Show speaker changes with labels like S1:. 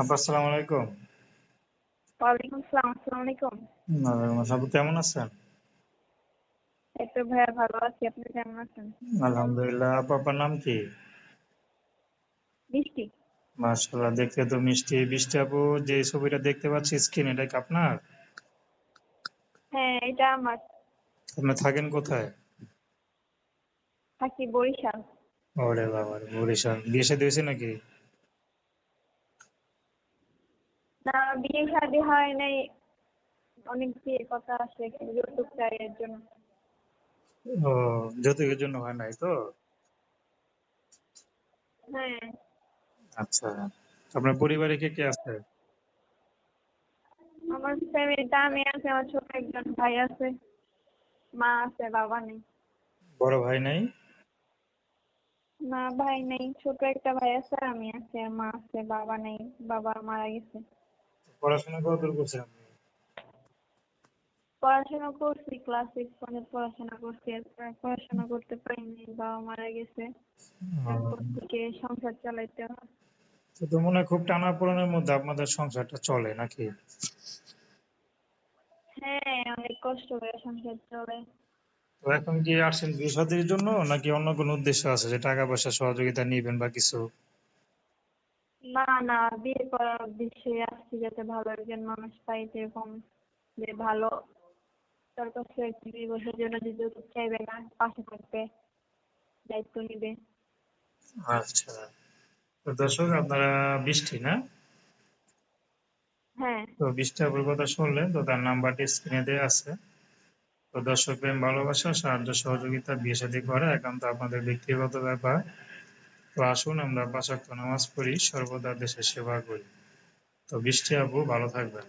S1: আপা আসসালামু আলাইকুম।
S2: ওয়ালাইকুম আসসালাম আসসালামু আলাইকুম।
S1: ওয়ালাইকুম আসসালাম। কেমন আছেন?
S2: এই তো ভাইয়া ভালো আছি আপনি কেমন আছেন?
S1: আলহামদুলিল্লাহ আপু আপনার নাম কি?
S2: মিষ্টি।
S1: মাশাআল্লাহ দেখতে তো মিষ্টি। বৃষ্টি আপু যে ছবিটা দেখতে পাচ্ছি স্ক্রিন এটা কি আপনার?
S2: হ্যাঁ এটা আমার।
S1: আপনি থাকেন কোথায়?
S2: থাকি বরিশাল।
S1: ওরে বাবা বরিশাল। বিয়ে শাদী হয়েছে নাকি
S2: না বিয়ে শাদী হয় নাই অনেক বিয়ের কথা আসে যৌতুক চাই এর জন্য।
S1: ও যৌতুকের জন্য হয় নাই তো?
S2: হ্যাঁ।
S1: আচ্ছা আপনার পরিবারে কে কে আছে?
S2: আমার ফ্যামিলিতে আমি আছে আমার ছোট একজন ভাই আছে মা আছে বাবা নেই।
S1: বড় ভাই নাই?
S2: না ভাই নেই ছোট একটা ভাই আছে আমি আছি আর মা আছে বাবা নেই বাবা মারা গেছে।
S1: পড়াশোনা কতদূর করছেন আপনি?
S2: পড়াশোনা করছি ক্লাস সিক্স পর্যন্ত পড়াশোনা করছি এরপর পড়াশোনা করতে পারিনি বাবা মারা গেছে। তারপর থেকে সংসার চালাইতে হয়।
S1: তো মনে হয় খুব টানাপোড়েনের মধ্যে আপনাদের সংসারটা চলে নাকি?
S2: হ্যাঁ অনেক কষ্ট করে সংসার চলে।
S1: তো এখন কি আসছেন বিয়ে শাদীর জন্য নাকি অন্য কোনো উদ্দেশ্য আছে যে টাকা পয়সা সহযোগিতা নিবেন বা কিছু?
S2: না না বিয়ে করার উদ্দেশ্যে আসছি যাতে ভালো একজন মানুষ পাই এরকম যে ভালো তার কাছে দুই বছরের জন্য যে যৌতুক চাইবে না পাশে থাকবে দায়িত্ব নিবে।
S1: আচ্ছা। তো দর্শক আপনারা বৃষ্টি না?
S2: হ্যাঁ।
S1: তো বৃষ্টি আপুর কথা শুনলেন তো তার নাম্বারটি স্ক্রিনে দেওয়া আছে। তো দর্শক প্রেম ভালোবাসা সাহায্য সহযোগিতা বিয়ে শাদী করা একান্ত আপনাদের ব্যক্তিগত ব্যাপার। তো আসুন আমরা পাঁচ ওয়াক্ত নামাজ পড়ি, সর্বদা দেশের সেবা করি। তো বৃষ্টি আপু, ভালো থাকবেন।